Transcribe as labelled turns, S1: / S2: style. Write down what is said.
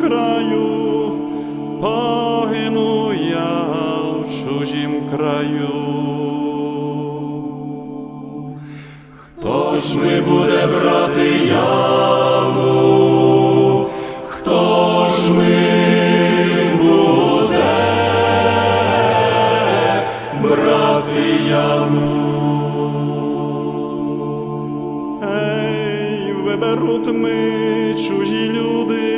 S1: краю, погину я в чужім краю. Хто ж ми буде брати яму? Хто ж ми? Ей, виберуть ми чужі люди,